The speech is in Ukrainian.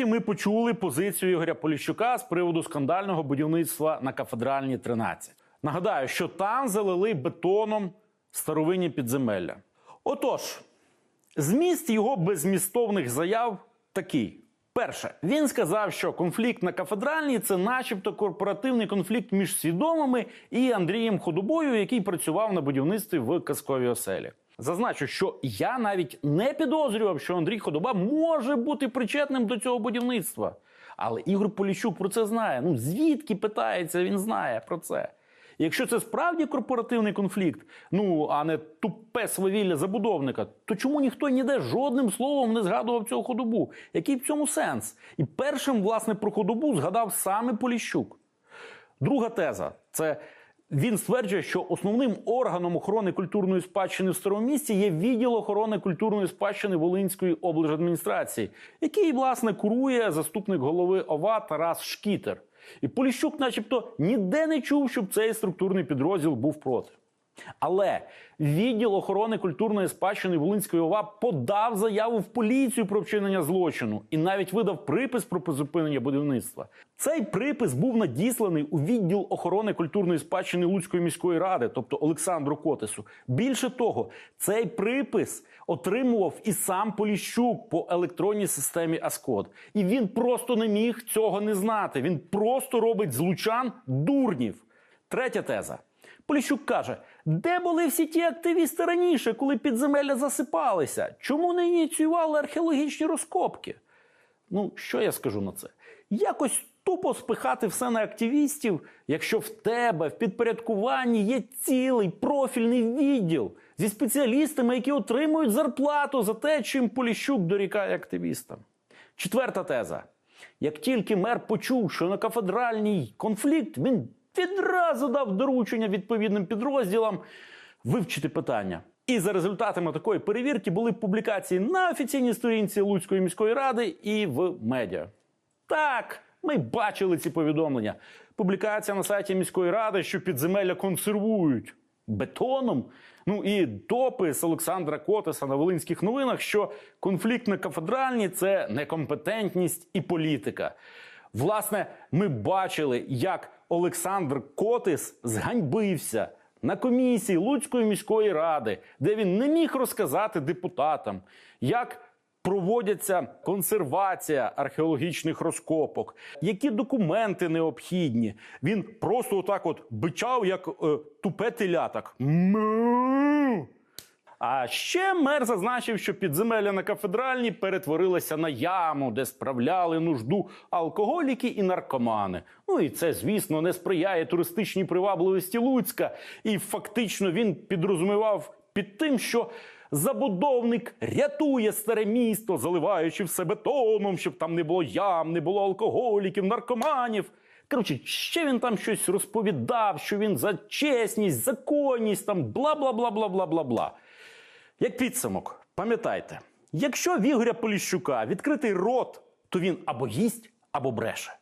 Ми почули позицію Ігоря Поліщука з приводу скандального будівництва на кафедральній 13. Нагадаю, що там залили бетоном старовинні підземелля. Отож, зміст його беззмістовних заяв такий. Перше, він сказав, що конфлікт на кафедральній це, начебто, корпоративний конфлікт між свідомими і Андрієм Ходобою, який працював на будівництві в казковій оселі. Зазначу, що я навіть не підозрював, що Андрій Ходоба може бути причетним до цього будівництва. Але Ігор Поліщук про це знає. Ну звідки питається, він знає про це. Якщо це справді корпоративний конфлікт, ну а не тупе свавілля забудовника, то чому ніхто ніде жодним словом не згадував цього ходобу? Який в цьому сенс? І першим, власне, про ходобу згадав саме Поліщук. Друга теза це він стверджує, що основним органом охорони культурної спадщини в старому місті є відділ охорони культурної спадщини Волинської облдержадміністрації, який, власне, курує заступник голови ОВА Тарас Шкітер. І Поліщук, начебто, ніде не чув, щоб цей структурний підрозділ був проти. Але відділ охорони культурної спадщини Волинської ОВА подав заяву в поліцію про вчинення злочину і навіть видав припис про призупинення будівництва. Цей припис був надісланий у відділ охорони культурної спадщини Луцької міської ради, тобто Олександру Котису. Більше того, цей припис отримував і сам Поліщук по електронній системі Аскод. І він просто не міг цього не знати. Він просто робить з лучан дурнів. Третя теза. Поліщук каже, де були всі ті активісти раніше, коли підземелля засипалися? Чому не ініціювали археологічні розкопки? Ну, що я скажу на це? Якось тупо спихати все на активістів, якщо в тебе в підпорядкуванні є цілий профільний відділ зі спеціалістами, які отримують зарплату за те, чим Поліщук дорікає активістам. Четверта теза. Як тільки мер почув, що на кафедральній конфлікт, він відразу дав доручення відповідним підрозділам вивчити питання. І за результатами такої перевірки були публікації на офіційній сторінці Луцької міської ради і в медіа. Так, ми бачили ці повідомлення. Публікація на сайті міської ради, що підземелля консервують бетоном. Ну і допис Олександра Котеса на Волинських новинах, що конфлікт на кафедральній це некомпетентність і політика. Власне, ми бачили, як Олександр Котис зганьбився на комісії Луцької міської ради, де він не міг розказати депутатам, як проводяться консервація археологічних розкопок, які документи необхідні. Він просто отак от бичав, як е, тупе теля, так. «Му». А ще мер зазначив, що підземелля на кафедральній перетворилося на яму, де справляли нужду алкоголіки і наркомани. Ну і це, звісно, не сприяє туристичній привабливості Луцька. І фактично він підрозумівав під тим, що забудовник рятує старе місто, заливаючи все бетоном, щоб там не було ям, не було алкоголіків, наркоманів. Коротше, ще він там щось розповідав, що він за чесність, законність, там бла бла бла бла бла бла бла. Як підсумок, пам'ятайте, якщо в Ігоря Поліщука відкритий рот, то він або їсть, або бреше.